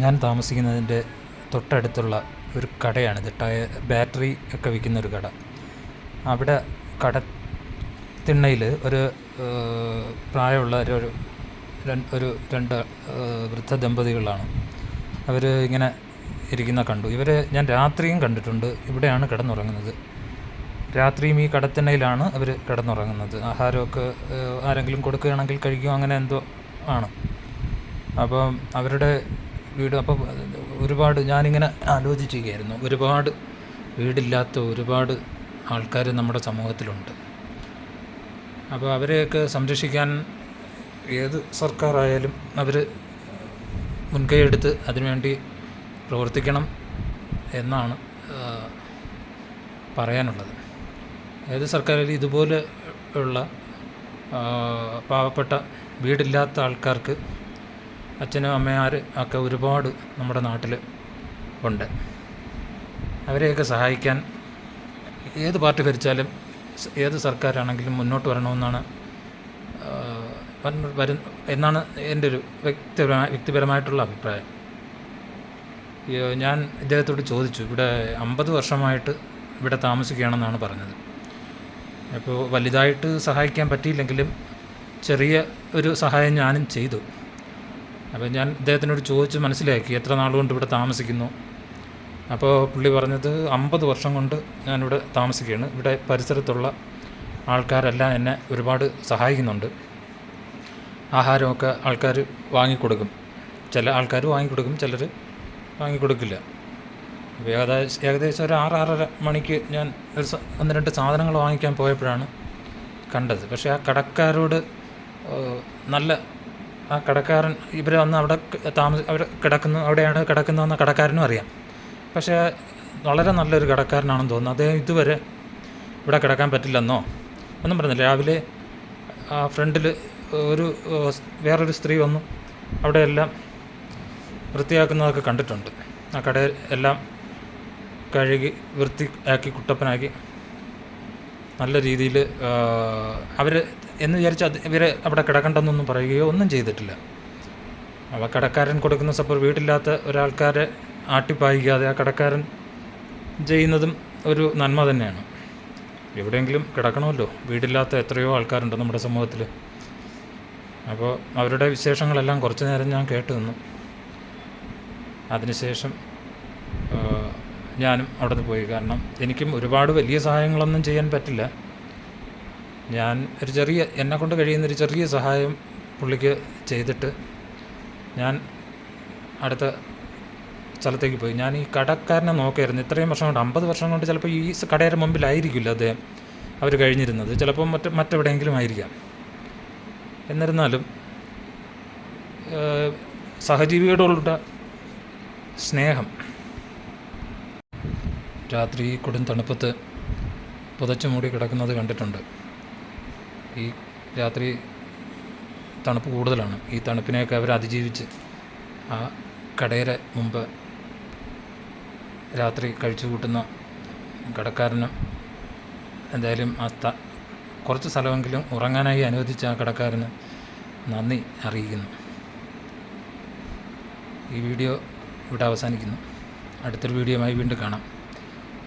ഞാൻ താമസിക്കുന്നതിന്റെ തൊട്ടടുത്തുള്ള ഒരു കടയാണിത്. ടയർ ബാറ്ററി ഒക്കെ വിൽക്കുന്ന ഒരു കട. അവിടെ കട തിണ്ണയിൽ ഒരു പ്രായമുള്ള ഒരു ഒരു രണ്ട് വൃദ്ധ ദമ്പതികളാണ്. അവർ ഇങ്ങനെ ഇരിക്കുന്ന കണ്ടു. ഇവരെ ഞാൻ രാത്രിയും കണ്ടിട്ടുണ്ട്. ഇവിടെയാണ് കിടന്നുറങ്ങുന്നത്. രാത്രിയും ഈ കടത്തിണ്ണയിലാണ് അവർ കിടന്നുറങ്ങുന്നത്. ആഹാരമൊക്കെ ആരെങ്കിലും കൊടുക്കുകയാണെങ്കിൽ കഴിക്കും അങ്ങനെ എന്തോ ആണ്. അപ്പം അവരുടെ വീട് അപ്പം ഒരുപാട് ഞാനിങ്ങനെ ആലോചിക്കുകയായിരുന്നു. ഒരുപാട് വീടില്ലാത്ത ഒരുപാട് ആൾക്കാർ നമ്മുടെ സമൂഹത്തിലുണ്ട്. അപ്പോൾ അവരെയൊക്കെ സംരക്ഷിക്കാൻ ഏത് സർക്കാരായാലും അവർ മുൻകൈയെടുത്ത് അതിനുവേണ്ടി പ്രവർത്തിക്കണം എന്നാണ് പറയാനുള്ളത്. ഏത് സർക്കാരിലും ഇതുപോലെ ഉള്ള പാവപ്പെട്ട വീടില്ലാത്ത ആൾക്കാർക്ക് അച്ഛനും അമ്മമാർ ഒക്കെ ഒരുപാട് നമ്മുടെ നാട്ടിൽ ഉണ്ട്. അവരെയൊക്കെ സഹായിക്കാൻ ഏത് പാർട്ടി ഭരിച്ചാലും ഏത് സർക്കാരാണെങ്കിലും മുന്നോട്ട് വരണമെന്നാണ് വരും എന്നാണ് എന്റെ ഒരു വ്യക്തിപരമായ വ്യക്തിപരമായിട്ടുള്ള അഭിപ്രായം. ഞാൻ ഇദ്ദേഹത്തോട് ചോദിച്ചു ഇവിടെ അമ്പത് വർഷമായിട്ട് ഇവിടെ താമസിക്കുകയാണെന്നാണ് പറഞ്ഞത്. അപ്പോൾ വലുതായിട്ട് സഹായിക്കാൻ പറ്റിയില്ലെങ്കിലും ചെറിയ ഒരു സഹായം ഞാനും ചെയ്തു. അപ്പോൾ ഞാൻ ഇദ്ദേഹത്തിനോട് ചോദിച്ച് മനസ്സിലാക്കി എത്ര നാളുകൊണ്ട് ഇവിടെ താമസിക്കുന്നു. അപ്പോൾ പുള്ളി പറഞ്ഞത് അമ്പത് വർഷം കൊണ്ട് ഞാനിവിടെ താമസിക്കുകയാണ്. ഇവിടെ പരിസരത്തുള്ള ആൾക്കാരെല്ലാം എന്നെ ഒരുപാട് സഹായിക്കുന്നുണ്ട്. ആഹാരമൊക്കെ ആൾക്കാർ വാങ്ങിക്കൊടുക്കും. ചില ആൾക്കാർ വാങ്ങിക്കൊടുക്കും ചിലർ വാങ്ങിക്കൊടുക്കില്ല. ഏകദേശം ഏകദേശം ഒരു ആറ് ആറര മണിക്ക് ഞാൻ ഒരു ഒന്ന് രണ്ട് സാധനങ്ങൾ വാങ്ങിക്കാൻ പോയപ്പോഴാണ് കണ്ടത്. പക്ഷേ ആ കടക്കാരോട് നല്ല ആ കടക്കാരൻ ഇവർ വന്ന് അവിടെ താമസ അവിടെ കിടക്കുന്നു അവിടെയാണ് കിടക്കുന്നതെന്ന് കടക്കാരനും അറിയാം. പക്ഷേ വളരെ നല്ലൊരു കടക്കാരനാണെന്ന് തോന്നുന്നു. അദ്ദേഹം ഇതുവരെ ഇവിടെ കിടക്കാൻ പറ്റില്ലെന്നോ? ഒന്നും പറഞ്ഞില്ല. രാവിലെ ആ ഫ്രണ്ടിൽ ഒരു വേറൊരു സ്ത്രീ വന്നു. അവിടെയെല്ലാം വൃത്തിയാക്കുന്നതൊക്കെ കണ്ടിട്ടുണ്ട്. ആ കട എല്ലാം കഴുകി വൃത്തിയാക്കി കുട്ടപ്പനാക്കി നല്ല രീതിയിൽ അവർ എന്ന് വിചാരിച്ച് അത് ഇവരെ അവിടെ കിടക്കണ്ടെന്നൊന്നും പറയുകയോ ഒന്നും ചെയ്തിട്ടില്ല. അവ കടക്കാരൻ കൊടുക്കുന്ന സപ്പോർട്ട് വീട്ടില്ലാത്ത ഒരാൾക്കാരെ ആട്ടിപ്പായിക്കാതെ ആ കടക്കാരൻ ചെയ്യുന്നതും ഒരു നന്മ തന്നെയാണ്. എവിടെയെങ്കിലും കിടക്കണമല്ലോ. വീടില്ലാത്ത എത്രയോ ആൾക്കാരുണ്ട് നമ്മുടെ സമൂഹത്തിൽ അപ്പോൾ അവരുടെ വിശേഷങ്ങളെല്ലാം കുറച്ച് നേരം ഞാൻ കേട്ടു നിന്നു. അതിനുശേഷം ഞാനും അവിടെ നിന്ന് പോയി. കാരണം എനിക്കും ഒരുപാട് വലിയ സഹായങ്ങളൊന്നും ചെയ്യാൻ പറ്റില്ല. ഞാൻ ഒരു ചെറിയ എന്നെക്കൊണ്ട് കഴിയുന്ന ഒരു ചെറിയ സഹായം പുള്ളിക്ക് ചെയ്തിട്ട് ഞാൻ അടുത്ത സ്ഥലത്തേക്ക് പോയി. ഞാൻ ഈ കടക്കാരനെ നോക്കിയായിരുന്നു. ഇത്രയും വർഷം കൊണ്ട് അമ്പത് വർഷം കൊണ്ട് ചിലപ്പോൾ ഈ കടയുടെ മുമ്പിലായിരിക്കില്ല അദ്ദേഹം. അവർ കഴിഞ്ഞിരുന്നത്. ചിലപ്പോൾ മറ്റ് മറ്റെവിടെയെങ്കിലും ആയിരിക്കാം. എന്നിരുന്നാലും സഹജീവികളോടുള്ള സ്നേഹം. രാത്രി കൊടും തണുപ്പത്ത് പുതച്ചു മൂടി കിടക്കുന്നത് കണ്ടിട്ടുണ്ട്. ഈ രാത്രി തണുപ്പ് കൂടുതലാണ്. ഈ തണുപ്പിനെയൊക്കെ അവർ അതിജീവിച്ച് ആ കടയുടെ മുമ്പ് രാത്രി കഴിച്ചു കൂട്ടുന്ന കടക്കാരനും എന്തായാലും ആ സ്ഥ കുറച്ച് സ്ഥലമെങ്കിലും ഉറങ്ങാനായി അനുവദിച്ച ആ കടക്കാരന് നന്ദി അറിയിക്കുന്നു. ഈ വീഡിയോ ഇവിടെ അവസാനിക്കുന്നു. അടുത്തൊരു വീഡിയോയുമായി വീണ്ടും കാണാം.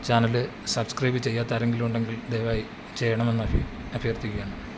ചാനൽ സബ്സ്ക്രൈബ് ചെയ്യാത്ത ആരെങ്കിലും ഉണ്ടെങ്കിൽ ദയവായി ചെയ്യണമെന്ന് അഭ്യർത്ഥിക്കുകയാണ്.